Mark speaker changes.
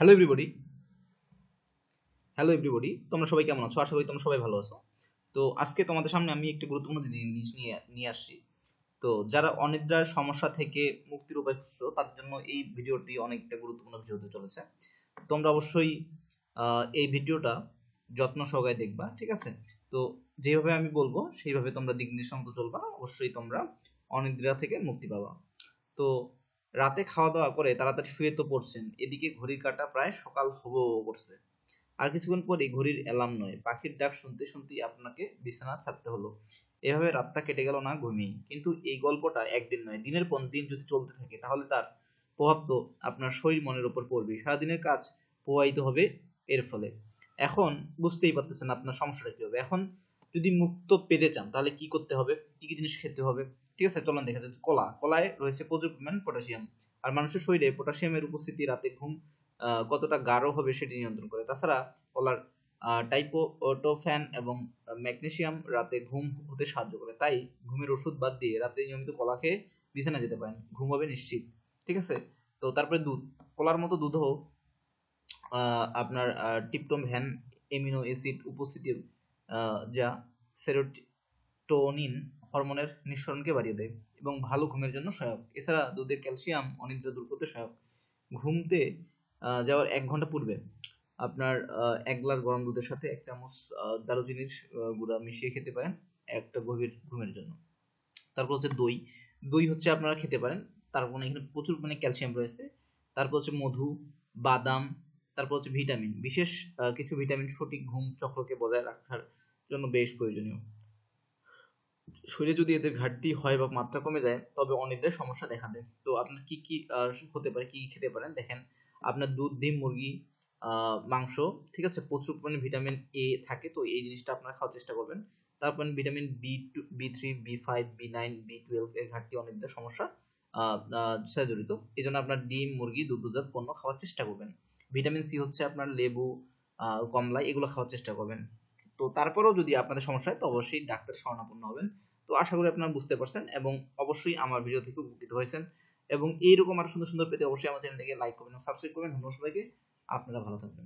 Speaker 1: Hello everybody hello everybody তোমরা সবাই কেমন আছো? আশা করি তোমরা সবাই ভালো আছো। তো আজকে তোমাদের সামনে আমি একটি গুরুত্বপূর্ণ জিনিস নিয়ে নিয়ে আসছি। তো যারা অনিদ্রার সমস্যা থেকে মুক্তির উপায় খুঁজছো, তাদের জন্য এই ভিডিওটি অনেকটা গুরুত্বপূর্ণ ভিডিও হতে চলেছে। তোমরা অবশ্যই এই ভিডিওটা যত্ন সহকারে দেখবা, ঠিক আছে? তো যেভাবে আমি বলব, সেইভাবে তোমরা দিক নিঃসন্ত চলবা অবশ্যই তোমরা অনিদ্রা থেকে মুক্তি পাবা। তো রাতে খাওয়া দাওয়া করে তাড়াতাড়ি শুয়ে তো পড়ছেন। এদিকে ঘড়ির কাঁটা প্রায় সকাল হব করছে। আর কিছুক্ষণ পরে ঘড়ির অ্যালার্ম নয়। পাখির ডাক শুনতে শুনতেই আপনাকে বিছানা ছাড়তে হলো। এভাবে রাতটা কেটে গেল না ঘুমিয়ে। কিন্তু এই গল্পটা একদিন নয়, দিনের পর দিন যদি চলতে থাকে, তাহলে তার প্রভাব তো আপনার শরীর মনের উপর পড়বে সারাদিনের কাজ প্রবাহিত হবে এর ফলে। এখন বুঝতেই পারতেছেন আপনার সমস্যাটা কি হবে। এখন যদি মুক্ত পেতে চান, তাহলে কি করতে হবে? কি কি জিনিস খেতে হবে? ঠিক আছে, চলুন দেখা যাচ্ছে, কলা। কলায় রয়েছে প্রচুর পরিমাণ পটাশিয়াম। আর মানুষের শরীরে পটাশিয়ামের উপস্থিতি, রাতে ঘুম কতটা গাঢ় হবে সেটি নিয়ন্ত্রণ করে। তাছাড়া কলার টাইপোটোফ্যান এবং ম্যাগনেসিয়াম রাতে ঘুম হতে সাহায্য করে। তাই ঘুমের ওষুধ বাদ দিয়ে রাতে নিয়মিত কলা খেয়ে বিছানা যেতে পারেন। ঘুম হবে নিশ্চিত। ঠিক আছে? তো তারপরে দুধ। কলার মতো দুধও আপনার টিপটম ভ্যান এমিনো অ্যাসিড উপস্থিতি যা যা সেরোটোনিন হরমোনের নিঃসরণকে বাড়িয়ে দেয় এবং ভালো ঘুমের জন্য সহায়ক। এছাড়া দুধের ক্যালসিয়াম অনিদ্রা দূর করতে সহায়ক। ঘুমতে যাওয়ার এক ঘণ্টা পূর্বে আপনার এক গ্লাস গরম দুধের সাথে এক চামচ দারুচিনির গুঁড়া মিশিয়ে খেতে পারেন একটা গভীর ঘুমের জন্য। তারপর হচ্ছে দই। দই হচ্ছে আপনারা খেতে পারেন। তারপর এখানে প্রচুর পরিমাণে ক্যালসিয়াম রয়েছে। তারপর হচ্ছে মধু, বাদাম, তারপর হচ্ছে ভিটামিন। বিশেষ কিছু ভিটামিন সঠিক ঘুম চক্রকে বজায় রাখার জন্য বেশ প্রয়োজনীয়। শরীরে যদি এদের ঘাটতি হয় বা মাত্রা কমে যায়, তবে অনিদ্রার সমস্যা দেখা দেয়। তো আপনার কি কি হতে পারে, কি কি খেতে পারেন? দেখেন, আপনার দুধ, ডিম, মুরগি মাংস, ঠিক আছে? প্রচুর পরিমাণে ভিটামিন এ থাকে, তো এই জিনিসটা আপনারা খাওয়ার চেষ্টা করবেন। তারপর vitamin B two B three B five B nine B twelve এর ঘাটতি অনিদ্রার সমস্যা সাথে জড়িত। এই জন্য আপনার ডিম, মুরগি দুগ্ধজাত পণ্য খাওয়ার চেষ্টা করবেন। ভিটামিন সি হচ্ছে আপনার লেবু কমলা, এগুলো খাওয়ার চেষ্টা করবেন। তো তারপরেও যদি আপনাদের সমস্যা হয়, তো অবশ্যই ডাক্তার শরণাপন্ন হবেন। তো আশা করি আপনারা বুঝতে পারছেন এবং অবশ্যই আমার ভিডিও থেকে উপকৃত হয়েছেন এবং এইরকম আরও সুন্দর সুন্দর পেতে অবশ্যই আমার চ্যানেলটিকে লাইক করবেন এবং সাবস্ক্রাইব করবেন। ধন্যবাদ সবাইকে। আপনারা ভালো থাকবেন।